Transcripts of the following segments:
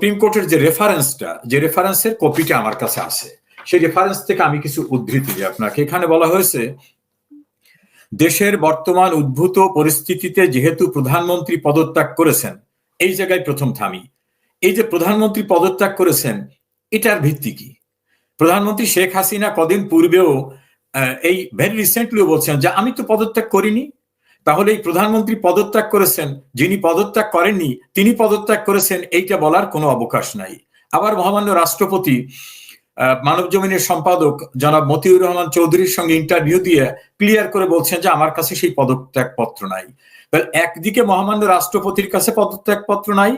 Supreme কোর্টের যে রেফারেন্সটা যে রেফারেন্সের কপিটা আমার কাছে আছে, সেই রেফারেন্স থেকে আমি কিছু উদ্ধৃতি দিই আপনাকে। এখানে বলা হয়েছে, দেশের বর্তমান উদ্ভূত পরিস্থিতিতে যেহেতু প্রধানমন্ত্রী পদত্যাগ করেছেন, এই জায়গায় প্রথম থামি। এই যে প্রধানমন্ত্রী পদত্যাগ করেছেন, এটার ভিত্তি কি? প্রধানমন্ত্রী শেখ হাসিনা কদিন পূর্বেও এই ভেরি রিসেন্টলিও বলছেন যে, আমি তো পদত্যাগ করিনি তাহলে এই প্রধানমন্ত্রী পদত্যাগ করেছেন, যিনি পদত্যাগ করেননি, তিনি পদত্যাগ করেছেন, এইটা বলার কোনো অবকাশ নাই। আবার মহামান্য রাষ্ট্রপতি মানব জমিনের সম্পাদক জনাব মতিউর রহমান চৌধুরীর সঙ্গে ইন্টারভিউ দিয়ে ক্লিয়ার করে বলছেন যে আমার কাছে সেই পদত্যাগ পত্র নাই একদিকে মহামান্য রাষ্ট্রপতির কাছে পদত্যাগ পত্র নাই,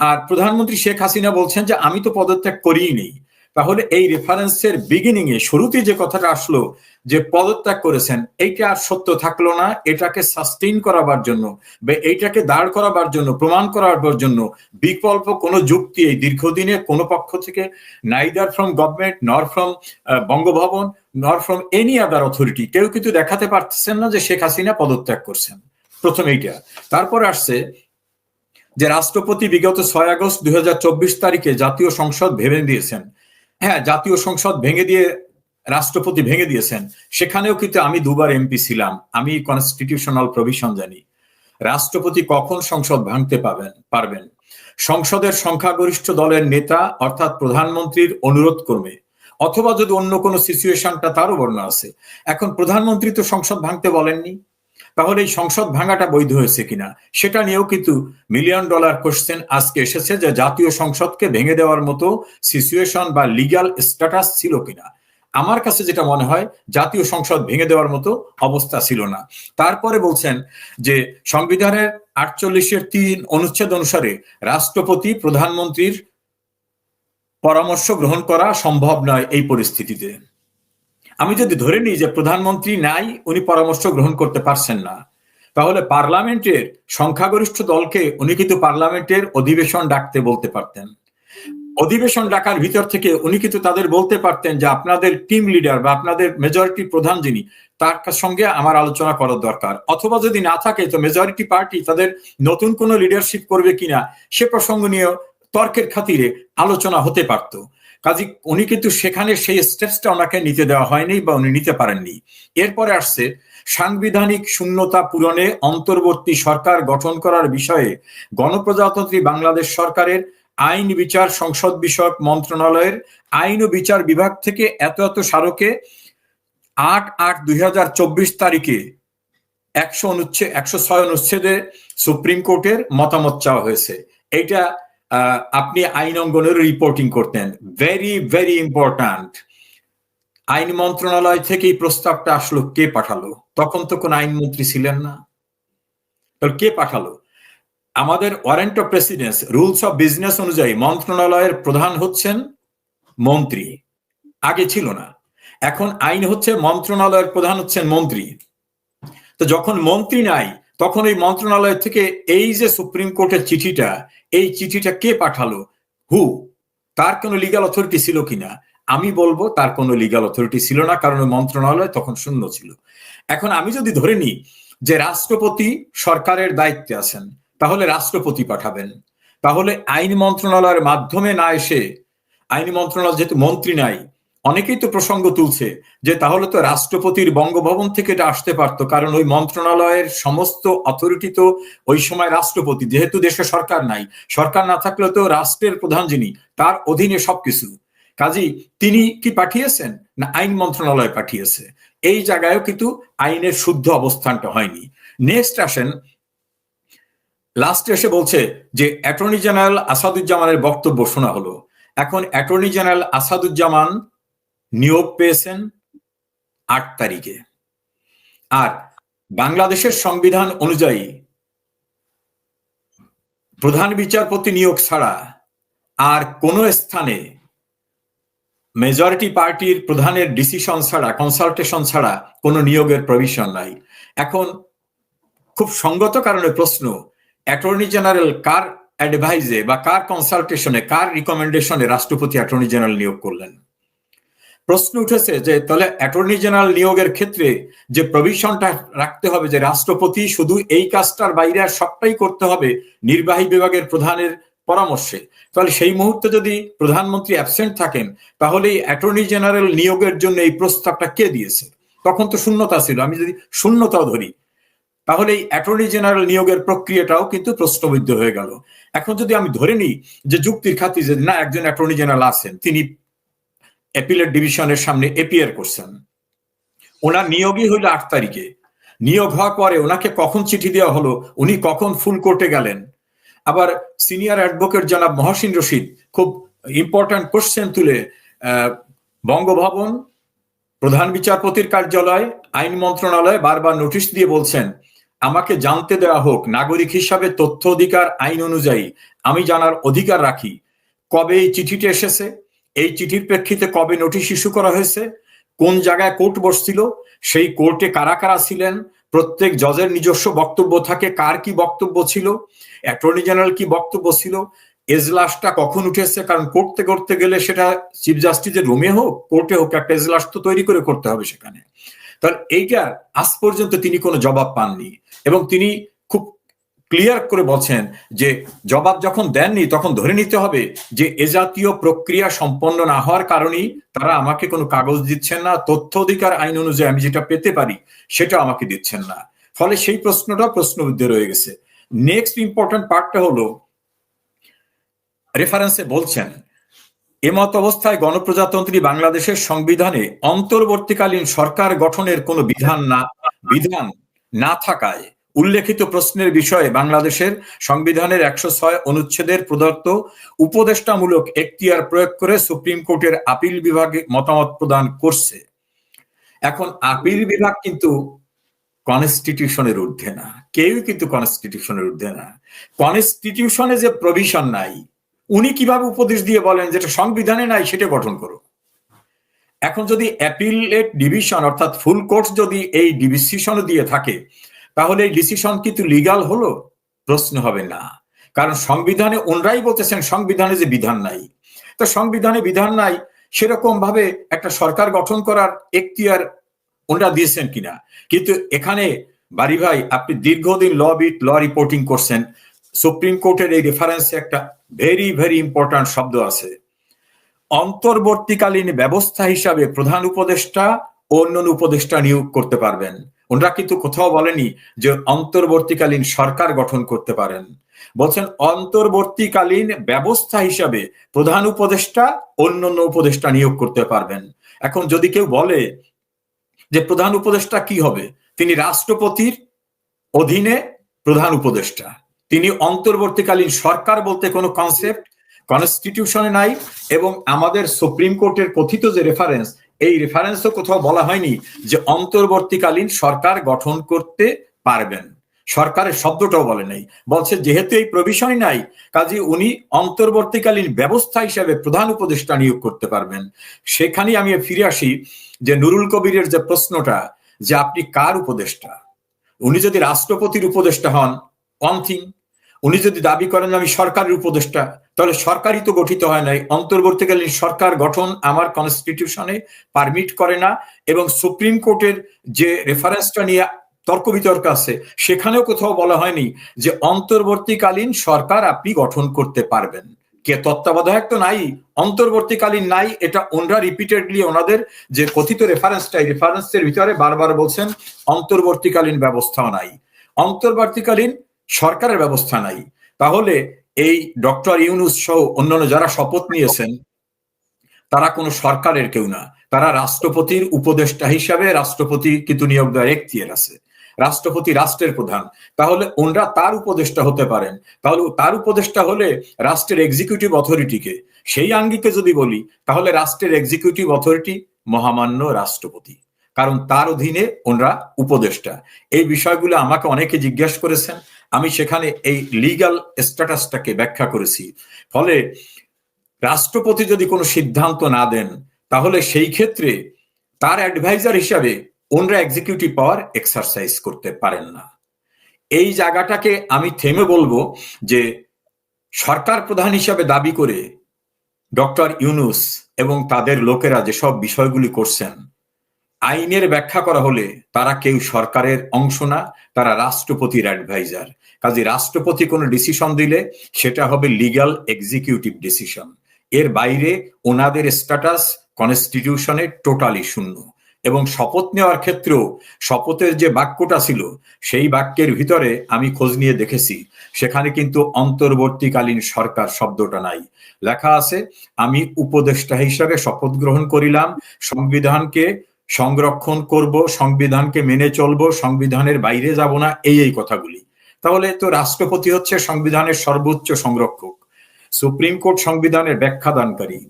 আর প্রধানমন্ত্রী শেখ হাসিনা বলছেন যে আমি তো পদত্যাগ করিই নেই। তাহলে এই রেফারেন্সের বিগিনিং এ শুরুতে যে কথাটা আসলো যে পদত্যাগ করেছেন, এইটা আর সত্য থাকল না, এটাকে সাস্টেইন করাবার জন্য বা এইটাকে দাঁড় করাবার জন্য, প্রমাণ করাবার জন্য বিকল্প কোনো যুক্তি এই দীর্ঘদিনে কোনো পক্ষ থেকে neither from government nor from Bangabhaban nor from any other authority কেউ কিন্তু দেখাতে পারতেছেন না যে শেখ হাসিনা পদত্যাগ করছেন। প্রথম এইটা। তারপর আসছে যে রাষ্ট্রপতি বিগত ছয় আগস্ট দুই হাজার চব্বিশ তারিখে জাতীয় সংসদ ভেবে দিয়েছেন হ্যাঁ জাতীয় সংসদ ভেঙে দিয়ে, রাষ্ট্রপতি ভেঙে দিয়েছেন। সেখানেও কিন্তু আমি দুবার এমপি ছিলাম। আমি কনস্টিটিউশনাল প্রভিশন জানি। রাষ্ট্রপতি কখন সংসদ ভাঙতে পাবেন, পারবেন? সংসদের সংখ্যাগরিষ্ঠ দলের নেতা, অর্থাৎ প্রধানমন্ত্রীর অনুরোধ করবে অথবা যদি অন্য কোনো সিচুয়েশনটা তারও বর্ণনা আছে। এখন প্রধানমন্ত্রী তো সংসদ ভাঙতে বলেননি। তাহলে এই সংসদ ভাঙাটা বৈধ হয়েছে কিনা? সেটা নিয়েও কিন্তু মিলিয়ন ডলার কোশ্চেন আজকে এসেছে যে জাতীয় সংসদকে ভেঙে দেওয়ার মতো সিচুয়েশন বা লিগাল স্ট্যাটাস ছিল কিনা? আমার কাছে যেটা মনে হয়, জাতীয় সংসদ ভেঙে দেওয়ার মতো অবস্থা ছিল না। তারপরে বলছেন যে সংবিধানের আটচল্লিশের তিন অনুচ্ছেদ অনুসারে রাষ্ট্রপতি, প্রধানমন্ত্রীর পরামর্শ গ্রহণ করা সম্ভব নয় এই পরিস্থিতিতে। আমি যদি ধরে নিই যে প্রধানমন্ত্রী নাই, উনি পরামর্শ গ্রহণ করতে পারছেন না, তাহলে পার্লামেন্টের সংখ্যাগরিষ্ঠ দলকে উনি কিন্তু পার্লামেন্টের অধিবেশন ডাকতে বলতে পারতেন। অধিবেশন ডাকার ভিতর থেকে উনি কিন্তু তাদের বলতে পারতেন যে আপনাদের টিম লিডার বা আপনাদের মেজরিটি প্রধান যিনি, তার সঙ্গে আমার আলোচনা করার দরকার। অথবা যদি না থাকে, তো মেজরিটি পার্টি তাদের নতুন কোনো লিডারশিপ করবে কিনা, সে প্রসঙ্গ নিয়ে তর্কের খাতিরে আলোচনা হতে পারত। কাজী, উনি কিন্তু সেখানে সেই স্টেপসটা ওনাকে নিতে দেওয়া হয়নি বা উনি নিতে পারেননি। এরপরে আসছে, সাংবিধানিক শূন্যতা পূরণে অন্তর্বর্তী সরকার গঠন করার বিষয়ে গণপ্রজাতন্ত্রী বাংলাদেশ সরকারের আইন বিচার সংসদ বিষয়ক মন্ত্রণালয়ের আইন ও বিচার বিভাগ থেকে এত এত স্মারকে আট আট দুই তারিখে একশো অনুচ্ছেদ, একশো ছয় অনুচ্ছেদে সুপ্রিম কোর্টের মতামত চাওয়া হয়েছে। এইটা আপনি আইন অঙ্গনের রিপোর্টিং করতেন। ভেরি ভেরি ইম্পর্ট্যান্ট আইন মন্ত্রণালয় থেকে এই প্রস্তাবটা আসলো, কে পাঠালো? তখন তো কোন আইনমন্ত্রী ছিলেন না। কে পাঠালো? আমাদের warrant of precedence, rules of business অনুযায়ী মন্ত্রণালয়ের প্রধান হচ্ছেন মন্ত্রী। আগে ছিল না। এখন আইন হচ্ছে মন্ত্রণালয়ের প্রধান হচ্ছেন মন্ত্রী। তো যখন মন্ত্রী নাই তখন এই মন্ত্রণালয় থেকে এই যে সুপ্রিম কোর্টের চিঠিটা, এই চিঠিটা কে পাঠালো? হু তার কোনো লিগাল অথরিটি ছিল কিনা? আমি বলব তার কোনো লিগাল অথরিটি ছিল না, কারণ মন্ত্রণালয় তখন শূন্য ছিল। এখন আমি যদি ধরে নিই যে রাষ্ট্রপতি সরকারের দায়িত্বে আছেন, তাহলে রাষ্ট্রপতি পাঠাবেন। তাহলে আইন মন্ত্রণালয়ের মাধ্যমে না এসে, আইন মন্ত্রণালয় যেহেতু মন্ত্রী নাই অনেকেই তো প্রসঙ্গ তুলছে যে তাহলে তো রাষ্ট্রপতির বঙ্গভবন থেকে এটা আসতে পারতো, কারণ ওই মন্ত্রণালয়ের সমস্ত অথরিটি তো ওই সময় রাষ্ট্রপতি, যেহেতু দেশে সরকার নাই। সরকার না থাকলে তো রাষ্ট্রের প্রধান যিনি, তার অধীনে সবকিছু। কাজী, তিনি কি পাঠিয়েছেন? না, আইন মন্ত্রণালয় পাঠিয়েছে। এই জায়গায়ও কিন্তু আইনের শুদ্ধ অবস্থানটা হয়নি। নেক্সট আসেন লাস্টে এসে বলছে যে অ্যাটর্নি জেনারেল আসাদুজ্জামানের বক্তব্য শোনা হলো। এখন অ্যাটর্নি জেনারেল আসাদুজ্জামান নিয়োগ পেয়েছেন আট তারিখে। আর বাংলাদেশের সংবিধান অনুযায়ী প্রধান বিচারপতি নিয়োগ ছাড়া আর কোন স্থানে মেজরিটি পার্টির প্রধানের ডিসিশন ছাড়া কনসালটেশন ছাড়া কোনো নিয়োগের প্রভিশন নাই। এখন খুব সঙ্গত কারণে প্রশ্ন অ্যাটর্নি জেনারেল কার অ্যাডভাইজে বা কার কনসালটেশনে কার রিকমেন্ডেশনে রাষ্ট্রপতি অ্যাটর্নি জেনারেল নিয়োগ করলেন? প্রশ্ন উঠেছে যে তাহলে অ্যাটর্নি জেনারেল নিয়োগের ক্ষেত্রে যে প্রভিশনটা রাখতে হবে যে রাষ্ট্রপতি শুধু এই কাজটার বাইরে আর সবটাই করতে হবে নির্বাহী বিভাগের প্রধানের পরামর্শে। তাহলে সেই মুহূর্তে যদি প্রধানমন্ত্রী অ্যাবসেন্ট থাকেন তাহলে অ্যাটর্নি জেনারেল নিয়োগের জন্য এই প্রস্তাবটা কে দিয়েছে? তখন তো শূন্যতা ছিল, আমি যদি শূন্যতাও ধরি তাহলে এই অ্যাটর্নি জেনারেল নিয়োগের প্রক্রিয়াটাও কিন্তু প্রশ্নবিদ্ধ হয়ে গেল। এখন যদি আমি ধরে নিই যে যুক্তির খাতি যে না, একজন অ্যাটর্নি জেনারেল আছেন, তিনি অ্যাপিলেট ডিভিশনের সামনে এপিয়ার করছেন। ওনার নিয়োগই হইল আট তারিখে। নিয়োগ হওয়ার পরে ওনাকে কখন চিঠি দেওয়া হলো, উনি কখন ফুল কোর্টে গেলেন? আবার সিনিয়র অ্যাডভোকেট জনাব মহসিন রশিদ খুব ইম্পর্ট্যান্ট কোশ্চেন তুলে বঙ্গভবন প্রধান বিচারপতির কার্যালয়, আইন মন্ত্রণালয় বারবার নোটিশ দিয়ে বলছেন, আমাকে জানতে দেওয়া হোক, নাগরিক হিসাবে তথ্য অধিকার, আইন অনুযায়ী, আমি জানার অধিকার রাখি। কবে এই চিঠিটি এসেছে? এই চিঠির প্রেক্ষিতে কবে নোটিশ ইস্যু করা হয়েছে? কোন জায়গায় কোর্ট বসছিল? সেই কোর্টে কারা কারা ছিলেন? প্রত্যেক জজের নিজস্ব বক্তব্য থাকে। কার কি বক্তব্য ছিল? অ্যাটর্নি জেনারেল কি বক্তব্য ছিল? এজলাসটা কখন উঠেছে? কারণ করতে করতে গেলে সেটা চিফ জাস্টিসের রুমে হোক, কোর্টে হোক, একটা এজলাস তো তৈরি করে করতে হবে সেখানে। তাহলে এইটার আজ পর্যন্ত তিনি কোনো জবাব পাননি। এবং তিনি ক্লিয়ার করে বলছেন যে জবাব যখন দেননি, তখন ধরে নিতে হবে যে এ জাতীয় প্রক্রিয়া সম্পন্ন না হওয়ার কারণেই তারা আমাকে কোনো কাগজ দিচ্ছেন না, তথ্য অধিকার আইন অনুযায়ী আমি যেটা পেতে পারি সেটা আমাকে দিচ্ছেন না। ফলে সেই প্রশ্নটা প্রশ্নবিদ্ধ রয়ে গেছে। নেক্সট ইম্পর্টেন্ট পার্টটা হলো রেফারেন্সে বলছেন এমত অবস্থায় গণপ্রজাতন্ত্রী বাংলাদেশের সংবিধানে অন্তর্বর্তীকালীন সরকার গঠনের কোনো বিধান না বিধান না থাকায় উল্লেখিত প্রশ্নের বিষয়ে বাংলাদেশের সংবিধানের একশো ছয় অনুচ্ছেদের প্রদত্ত উপদেষ্টামূলক এখতিয়ার প্রয়োগ করে সুপ্রিম কোর্টের আপিল বিভাগে মতামত প্রদান করছে। এখন আপিল বিভাগ কিন্তু কনস্টিটিউশনের ঊর্ধ্বে না। কেউই কিন্তু কনস্টিটিউশনের ঊর্ধ্বে না। কনস্টিটিউশনে যে প্রভিশন নাই, উনি কীভাবে উপদেশ দিয়ে বলেন যেটা সংবিধানে নাই, সেটা গঠন করো। এখন যদি অ্যাপিলেট ডিভিশন অর্থাৎ ফুল কোর্ট যদি এই ডিসিশনও দিয়ে থাকে তাহলে ডিসিশন কিন্তু লিগাল হলো? প্রশ্ন হবে না। কারণ সংবিধানে ওনরাই বলতেছেন, সংবিধানে যে বিধান নাই। তো সংবিধানে বিধান নাই, সেরকম ভাবে একটা সরকার গঠন করার এখতিয়ার ওনরা দিয়েছেন কিনা? কিন্তু এখানে বাড়ি ভাই, আপনি দীর্ঘদিন ল বিট ল রিপোর্টিং করছেন। সুপ্রিম কোর্টের এই রেফারেন্সে একটা ভেরি ভেরি ইম্পর্ট্যান্ট শব্দ আছে। অন্তর্বর্তীকালীন ব্যবস্থা হিসাবে প্রধান উপদেষ্টা ও অন্যান্য উপদেষ্টা নিয়োগ করতে পারবেন। ওনারা কিন্তু কোথাও বলেনি যে অন্তর্বর্তীকালীন সরকার গঠন করতে পারেন। বলছেন অন্তর্বর্তীকালীন ব্যবস্থা হিসাবে প্রধান উপদেষ্টা অন্যান্য উপদেষ্টা নিয়োগ করতে পারবেন। এখন যদি কেউ বলে যে প্রধান উপদেষ্টা কি হবে, তিনি রাষ্ট্রপতির অধীনে প্রধান উপদেষ্টা। তিনি অন্তর্বর্তীকালীন সরকার বলতে কোনো কনসেপ্ট কনস্টিটিউশনে নাই এবং আমাদের সুপ্রিম কোর্টের কথিত যে রেফারেন্স এই রেফারেন্সও কোথাও বলা হয়নি যে অন্তর্বর্তীকালীন সরকার গঠন করতে পারবেন। সরকারের শব্দটাও বলে নাই। বলছে, যেহেতু এই প্রভিশনই নাই, কাজে উনি অন্তর্বর্তীকালীন ব্যবস্থা হিসাবে প্রধান উপদেষ্টা নিয়োগ করতে পারবেন। সেখানেই আমি ফিরে আসি যে নুরুল কবিরের যে প্রশ্নটা, যে আপনি কার উপদেষ্টা? উনি যদি রাষ্ট্রপতির উপদেষ্টা হন ওয়ান থিং উনি যদি দাবি করেন আমি সরকারের উপদেষ্টা, তাহলে সরকারই তো গঠিত হয় নাই। অন্তর্বর্তীকালীন সরকার গঠন আমার কনস্টিটিউশনে পারমিট করে না এবং সুপ্রিম কোর্টের যে রেফারেন্সটা নিয়ে তর্ক বিতর্ক আছে, সেখানেও কোথাও বলা হয়নি যে অন্তর্বর্তীকালীন সরকার আপনি গঠন করতে পারবেন। কে তত্ত্বাবধায়ক তো নাই, অন্তর্বর্তীকালীন নাই, এটা ওনরা রিপিটেডলি ওনাদের যে কথিত রেফারেন্সটা এই রেফারেন্সের ভিতরে বারবার বলছেন, অন্তর্বর্তীকালীন ব্যবস্থাও নাই। অন্তর্বর্তীকালীন সরকারের ব্যবস্থা নাই। তাহলে এই ডক্টর ইউনুস সহ অন্যান্য যারা শপথ নিয়েছেন, তারা কোনো সরকারের কেউ না। তারা রাষ্ট্রপতির উপদেষ্টা হিসাবে রাষ্ট্রপতি কিন্তু নিয়োগ দেওয়ার এখতিয়ার আছে। রাষ্ট্রপতি রাষ্ট্রের প্রধান। তাহলে ওনরা তার উপদেষ্টা হতে পারেন। তাহলে তার উপদেষ্টা হলে রাষ্ট্রের এক্সিকিউটিভ অথরিটিকে সেই আঙ্গিকে যদি বলি, তাহলে রাষ্ট্রের এক্সিকিউটিভ অথরিটি মহামান্য রাষ্ট্রপতি। কারণ তার অধীনে ওনরা উপদেষ্টা। এই বিষয়গুলো আমাকে অনেকে জিজ্ঞেস করেছেন। আমি সেখানে এই লিগাল স্ট্যাটাসটাকে ব্যাখ্যা করেছি। ফলে রাষ্ট্রপতি যদি কোনো সিদ্ধান্ত না দেন, তাহলে সেই ক্ষেত্রে তার অ্যাডভাইজার হিসাবে ওনরা এক্সিকিউটিভ পাওয়ার এক্সারসাইজ করতে পারেন না। এই জায়গাটাকে আমি থেমে বলব যে সরকার প্রধান হিসাবে দাবি করে ডক্টর ইউনুস এবং তাদের লোকেরা যেসব বিষয়গুলি করছেন আইনের ব্যাখ্যা করা হলে তারা কেউ সরকারের অংশ না, তারা রাষ্ট্রপতির অ্যাডভাইজার কাজে রাষ্ট্রপতি কোনো ডিসিশন দিলে সেটা হবে লিগ্যাল এক্সিকিউটিভ ডিসিশন এর বাইরে ওনাদের স্ট্যাটাস কনস্টিটিউশনে টোটালি শূন্য। এবং শপথ নেওয়ার ক্ষেত্রেও শপথের যে বাক্যটা ছিল, সেই বাক্যের ভিতরে আমি খোঁজ নিয়ে দেখেছি, সেখানে কিন্তু অন্তর্বর্তীকালীন সরকার শব্দটা নাই। লেখা আছে, আমি উপদেষ্টা হিসাবে শপথ গ্রহণ করিলাম, সংবিধানকে সংরক্ষণ করব, সংবিধানকে মেনে চলবো, সংবিধানের বাইরে যাব না, এই এই কথাগুলি। তাহলে তো রাষ্ট্রপতি হচ্ছে সংবিধানের সর্বোচ্চ সংরক্ষক। সুপ্রিম কোর্ট সংবিধানের ব্যাখ্যা দানকারী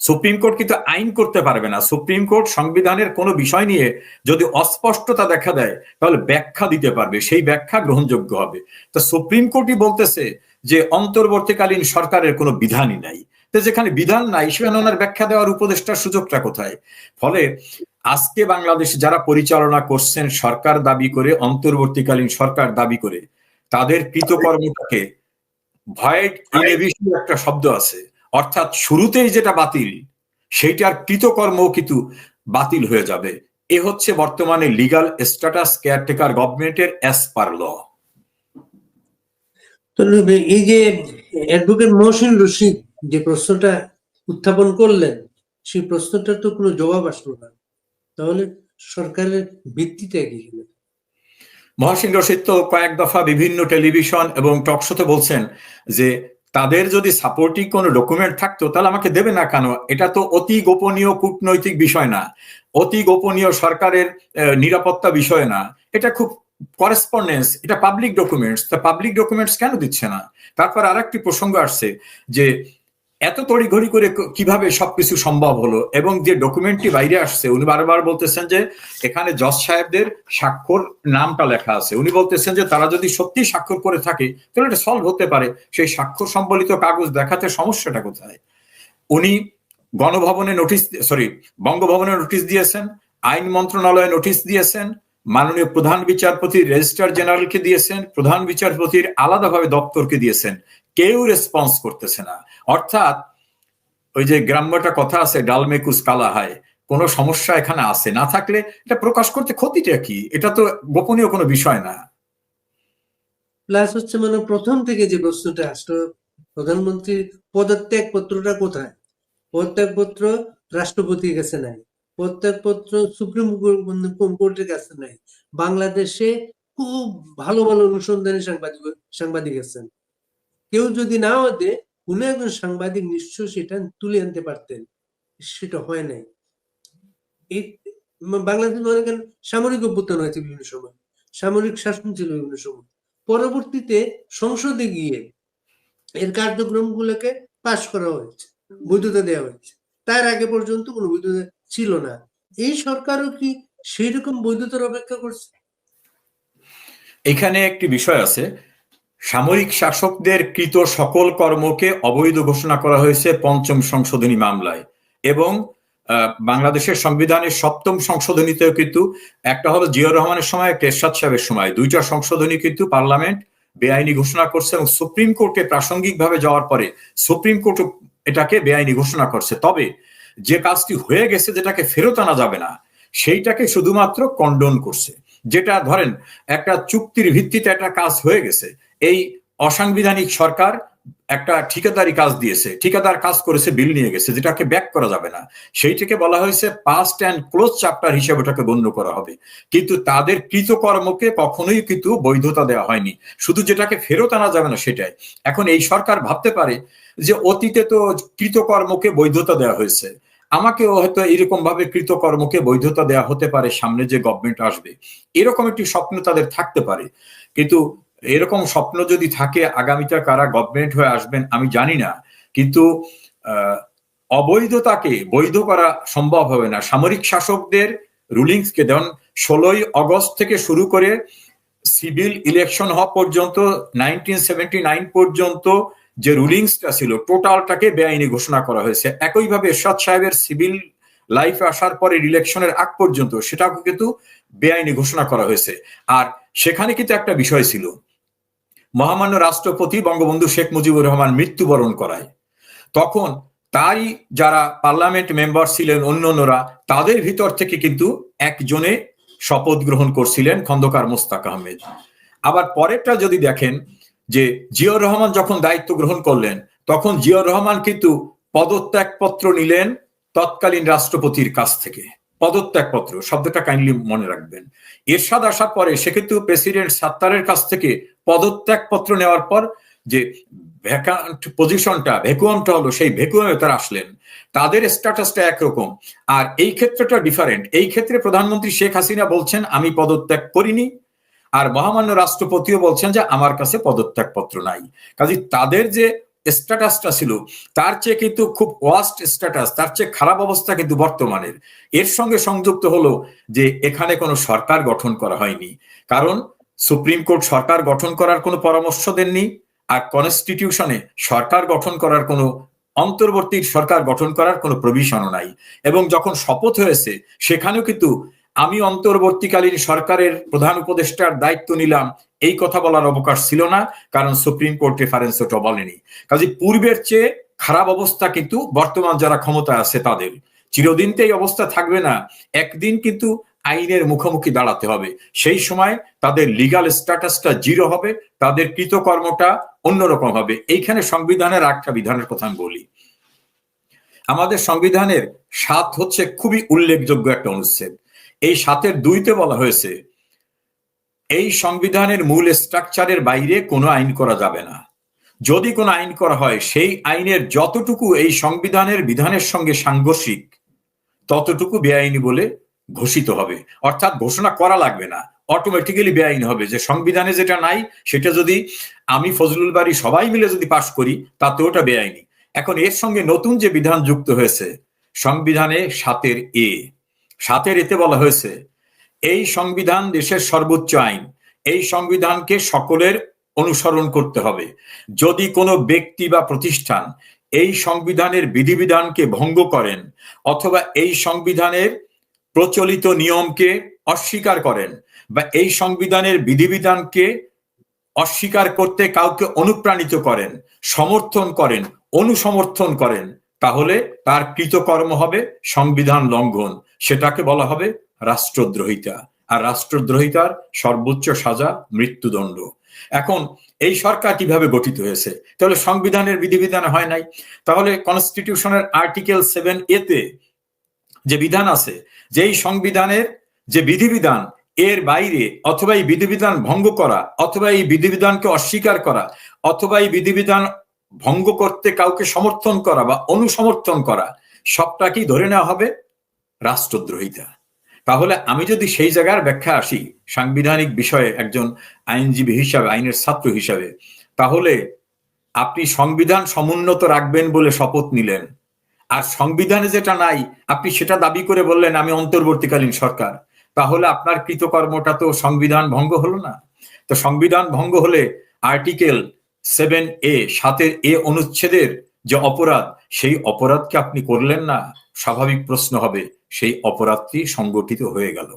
সুপ্রিম কোর্ট কিন্তু আইন করতে পারবে না। সুপ্রিম কোর্ট সংবিধানের কোনো বিষয় নিয়ে যদি অস্পষ্টতা দেখা দেয়, তাহলে ব্যাখ্যা দিতে পারবে। সেই ব্যাখ্যা গ্রহণযোগ্য হবে। তা সুপ্রিম কোর্টই বলতেছে যে, অন্তর্বর্তীকালীন সরকারের কোনো বিধানই নাই। তো যেখানে বিধান নাই, সেখানে ওনার ব্যাখ্যা দেওয়ার উপদেষ্টার সুযোগটা কোথায়? ফলে আজকে বাংলাদেশ যারা পরিচালনা করছেন, সরকার দাবি করে, অন্তর্বর্তীকালীন সরকার দাবি করে, তাদের কৃতকর্মটাকে একটা শব্দ আছে। অর্থাৎ শুরুতেই যেটা বাতিল, সেইটার কৃতকর্ম কিন্তু বাতিল হয়ে যাবে। এ হচ্ছে বর্তমানে লিগাল স্ট্যাটাস কেয়ারটেকার গভর্নমেন্টের অ্যাজ পার ল। এই যে অ্যাডভোকেট মহসিন রশিদ যে প্রশ্নটা উত্থাপন করলেন, সেই প্রশ্নটার তো কোনো জবাব আসলো না। তাহলে সরকারের ভিত্তিটা কি ছিল? মহাসিন রশিদ তো কয়েক দফা বিভিন্ন টেলিভিশন এবং টকশোতে বলছেন যে, তাদের যদি সাপোর্টিং কোনো ডকুমেন্ট থাকতো, তাহলে আমাকে দেবে না কেন? এটা তো অতি গোপনীয় কূটনৈতিক বিষয় না। অতি গোপনীয় সরকারের নিরাপত্তা বিষয় না। এটা খুব করেসপন্ডেন্স এটা পাবলিক ডকুমেন্টস তা পাবলিক ডকুমেন্টস কেন দিচ্ছে না? তারপর আর একটি প্রসঙ্গ আসছে যে এত তড়িঘড়ি করে কীভাবে সবকিছু সম্ভব হলো? এবং যে ডকুমেন্টটি বাইরে আসছে, উনি বারবার বলতেছেন যে এখানে জজ সাহেবদের স্বাক্ষর নামটা লেখা আছে। উনি বলতেছেন যে তারা যদি সত্যি স্বাক্ষর করে থাকে, তাহলে এটা সলভ হতে পারে। সেই স্বাক্ষর সম্বলিত কাগজ দেখাতে সমস্যাটা কোথায়? উনি গণভবনে নোটিশ সরি বঙ্গভবনে নোটিশ দিয়েছেন, আইন মন্ত্রণালয়ে নোটিশ দিয়েছেন মাননীয় প্রধান বিচারপতি রেজিস্ট্রার জেনারেলকে দিয়েছেন, প্রধান বিচারপতির আলাদাভাবে দপ্তরকে দিয়েছেন। কেউ রেসপন্স করতেছে না। অর্থাৎ ওই যে গ্রাম্যটা কথা আছে, ডালমেকুস কালা হয়, কোনো সমস্যা এখানে আছে? না থাকলে এটা প্রকাশ করতে ক্ষতিটা কি? এটা তো গোপনীয় কোনো বিষয় না। প্লাস হচ্ছে মানে প্রথম থেকে যে প্রশ্নটা আসলো, প্রধানমন্ত্রীর পদত্যাগ পত্রটা কোথায়? পদত্যাগ পত্র রাষ্ট্রপতির কাছে নাই। পদত্যাগ পত্র সুপ্রিম কোর্টের কাছে নাই। বাংলাদেশে খুব ভালো ভালো অনুসন্ধানী সাংবাদিক সাংবাদিক আছেন। কেউ যদি না হতে কোনো একজন সাংবাদিক, নিশ্চয় সেটা তুলে আনতে পারতেন। সেটা হয় নাই। বাংলাদেশ মনে করেন সামরিক অভ্যুত্থান হয়েছে বিভিন্ন সময়। সামরিক শাসন ছিল বিভিন্ন সময়। পরবর্তীতে সংসদে গিয়ে এর কার্যক্রম গুলোকে পাশ করা হয়েছে, বৈধতা দেওয়া হয়েছে। তার আগে পর্যন্ত কোনো বৈধতা ছিল না। এই সরকারও কি সেই রকম বৈধতার অপেক্ষা করছে? এখানে একটি বিষয় আছে। সামরিক শাসকদের কৃত সকল কর্মকে অবৈধ ঘোষণা করা হয়েছে পঞ্চম সংশোধনী মামলায় এবং বাংলাদেশের সংবিধানের সপ্তম সংশোধনীতেও কিন্তু একটা হলো জিয়া রহমানের সময় কেশাদ সাহেবের সময়। দুইটা সংশোধনী কিন্তু পার্লামেন্ট বেআইনি ঘোষণা করছে এবং সুপ্রিম কোর্টে প্রাসঙ্গিকভাবে যাওয়ার পরে সুপ্রিম কোর্ট এটাকে বেআইনি ঘোষণা করছে। তবে যে কাজটি হয়ে গেছে যেটাকে ফেরত আনা যাবে না, সেইটাকে শুধুমাত্র কন্ডন করছে। যেটা ধরেন, একটা চুক্তির ভিত্তিতে একটা কাজ হয়ে গেছে। এই অসাংবিধানিক সরকার একটা ঠিকাদারি কাজ দিয়েছে, ঠিকাদার কাজ করেছে, বিল নিয়ে গেছে, যেটাকে ব্যাক করা যাবে না। সেইটাকে বলা হয়েছে পাস্ট অ্যান্ড ক্লোজ চ্যাপ্টার হিসেবে ওটাকে গণ্য করা হবে। কিন্তু তাদের কৃতকর্মকে কখনোই কিন্তু বৈধতা দেওয়া হয়নি। শুধু যেটাকে ফেরত আনা যাবে না, সেটাই। এখন এই সরকার ভাবতে পারে যে অতীতে তো কৃতকর্মকে বৈধতা দেওয়া হয়েছে। আমাকেও হয়তো এরকম ভাবে কৃতকর্মকে বৈধতা দেওয়া হতে পারে, সামনে যে গভর্নমেন্ট আসবে। এরকম একটি স্বপ্ন তাদের থাকতে পারে। কিন্তু এরকম স্বপ্ন যদি থাকে আগামীতে কারা গভর্নমেন্ট হয়ে আসবেন আমি জানি না। কিন্তু অবৈধতাকে বৈধ করা সম্ভব হবে না। সামরিক শাসকদের রুলিংসকে যেমন ষোলোই অগস্ট থেকে শুরু করে সিভিল ইলেকশন হওয়া পর্যন্ত নাইনটিন সেভেন্টি নাইন পর্যন্ত যে রুলিংসটা ছিল টোটালটাকে বেআইনি ঘোষণা করা হয়েছে। একইভাবে এরশাদ সাহেবের সিভিল লাইফে আসার পরে ইলেকশনের আগ পর্যন্ত সেটাও কিন্তু বেআইনি ঘোষণা করা হয়েছে। আর সেখানে কিন্তু একটা বিষয় ছিল মহামান্য রাষ্ট্রপতি বঙ্গবন্ধু শেখ মুজিবুর রহমান মৃত্যুবরণ করায়। তখন তাই যারা পার্লামেন্ট মেম্বার ছিলেন অন্য অন্যরা তাদের ভিতর থেকে কিন্তু একজনে শপথ গ্রহণ করছিলেন খন্দকার মোস্তাক আহমেদ। আবার পরেরটা যদি দেখেন যে জিয়র রহমান যখন দায়িত্ব গ্রহণ করলেন, তখন জিয়র রহমান কিন্তু পদত্যাগপত্র নিলেন তৎকালীন রাষ্ট্রপতির কাছ থেকে। পদত্যাগপত্র, শব্দটা কাইন্ডলি মনে রাখবেন। এরশাদ আসার পরে সে কিন্তু প্রেসিডেন্ট সাত্তারের কাছ থেকে পদত্যাগপত্র নেওয়ার পর যে ভ্যাকান্ট পজিশনটা ভ্যাকুয়ামটা হলো, সেই ভ্যাকুয়ামে তারা আসলেন। তাদের স্ট্যাটাসটা একরকম। আর এই ক্ষেত্রটা ডিফারেন্ট এই ক্ষেত্রে প্রধানমন্ত্রী শেখ হাসিনা বলছেন, আমি পদত্যাগ করিনি। আর মহামান্য রাষ্ট্রপতিও বলছেন যে, আমার কাছে পদত্যাগপত্র নাই। কাজে তাদের যে স্ট্যাটাসটা ছিল, তার চেয়ে কিন্তু খুব ওয়াস্ট স্ট্যাটাস, তার চেয়ে খারাপ অবস্থা কিন্তু বর্তমানের। এর সঙ্গে সংযুক্ত হলো যে, এখানে কোনো সরকার গঠন করা হয়নি। কারণ সুপ্রিম কোর্ট সরকার গঠন করার কোনো পরামর্শ দেননি আর কনস্টিটিউশনে সরকার গঠন করার কোনো অন্তর্বর্তী সরকার গঠন করার কোনো প্রভিশনও নাই। এবং যখন শপথ হয়েছে, সেখানেও কিন্তু আমি অন্তর্বর্তীকালীন সরকারের প্রধান উপদেষ্টার দায়িত্ব নিলাম, এই কথা বলার অবকাশ ছিল না, কারণ সুপ্রিম কোর্ট রেফারেন্স ওটা বলেনি। কাজে পূর্বের চেয়ে খারাপ অবস্থা কিন্তু বর্তমান যারা ক্ষমতা আছে তাদের। চিরদিন তো এই অবস্থা থাকবে না। একদিন কিন্তু আইনের মুখোমুখি দাঁড়াতে হবে। সেই সময় তাদের লিগাল স্ট্যাটাসটা জিরো হবে, তাদের কৃতকর্মটা অন্যরকম হবে। এইখানে সংবিধানের একটা বিধানের কথা আমি বলি। আমাদের সংবিধানের সাত হচ্ছে খুবই উল্লেখযোগ্য একটা অনুচ্ছেদ। এই সাতের দুইতে বলা হয়েছে, এই সংবিধানের মূল স্ট্রাকচারের বাইরে কোনো আইন করা যাবে না। যদি কোনো আইন করা হয়, সেই আইনের যতটুকু এই সংবিধানের বিধানের সঙ্গে সাংঘর্ষিক, ততটুকু বেআইনি বলে ঘোষিত হবে। অর্থাৎ ঘোষণা করা লাগবে না। অটোমেটিক্যালি বেআইন হবে যে সংবিধানে যেটা নাই, সেটা যদি আমি ফজলুল বাড়ি সবাই মিলে যদি পাশ করি তাতে ওটা বেআইনি। এখন এর সঙ্গে নতুন যে বিধান যুক্ত হয়েছে, সংবিধানে সাতের এ। সাতের এতে বলা হয়েছে, এই সংবিধান দেশের সর্বোচ্চ আইন। এই সংবিধানকে সকলের অনুসরণ করতে হবে। যদি কোনো ব্যক্তি বা প্রতিষ্ঠান এই সংবিধানের বিধিবিধানকে ভঙ্গ করেন, অথবা এই সংবিধানের প্রচলিত নিয়মকে অস্বীকার করেন বা এই সংবিধানের বিধিবিধানকে অস্বীকার করতে কাউকে অনুপ্রাণিত করেন, সমর্থন করেন, অনুসমর্থন করেন, তাহলে তার কৃতকর্ম হবে সংবিধান লঙ্ঘন। সেটাকে বলা হবে রাষ্ট্রদ্রোহিতা। আর রাষ্ট্রদ্রোহিতার সর্বোচ্চ সাজা মৃত্যুদণ্ড। এখন এই সরকার কীভাবে গঠিত হয়েছে? তাহলে সংবিধানের বিধিবিধান হয় নাই। তাহলে কনস্টিটিউশনের আর্টিকেল সেভেন এতে যে বিধান আছে যেই সংবিধানের যে বিধিবিধান, এর বাইরে অথবা এই বিধিবিধান ভঙ্গ করা, অথবা এই বিধিবিধানকে অস্বীকার করা, অথবা এই বিধিবিধান ভঙ্গ করতে কাউকে সমর্থন করা বা অনুসমর্থন করা, সবটাকেই ধরে নেওয়া হবে রাষ্ট্রদ্রোহিতা। তাহলে আমি যদি সেই জায়গার ব্যাখ্যা আসি, সাংবিধানিক বিষয়ে একজন আইনজীবী হিসাবে, আইনের ছাত্র হিসাবে, তাহলে আপনি সংবিধান সমুন্নত রাখবেন বলে শপথ নিলেন। আর সংবিধানে যেটা নাই, আপনি সেটা দাবি করে বললেন আমি অন্তর্বর্তীকালীন সরকার। তাহলে আপনার কৃতকর্মটা তো সংবিধান ভঙ্গ হলো না। তো সংবিধান ভঙ্গ হলে আর্টিকেল সেভেন এ, সাতের এ অনুচ্ছেদের যে অপরাধ, সেই অপরাধকে আপনি করলেন না। স্বাভাবিক প্রশ্ন হবে, সেই অপরাধটি সংগঠিত হয়ে গেল।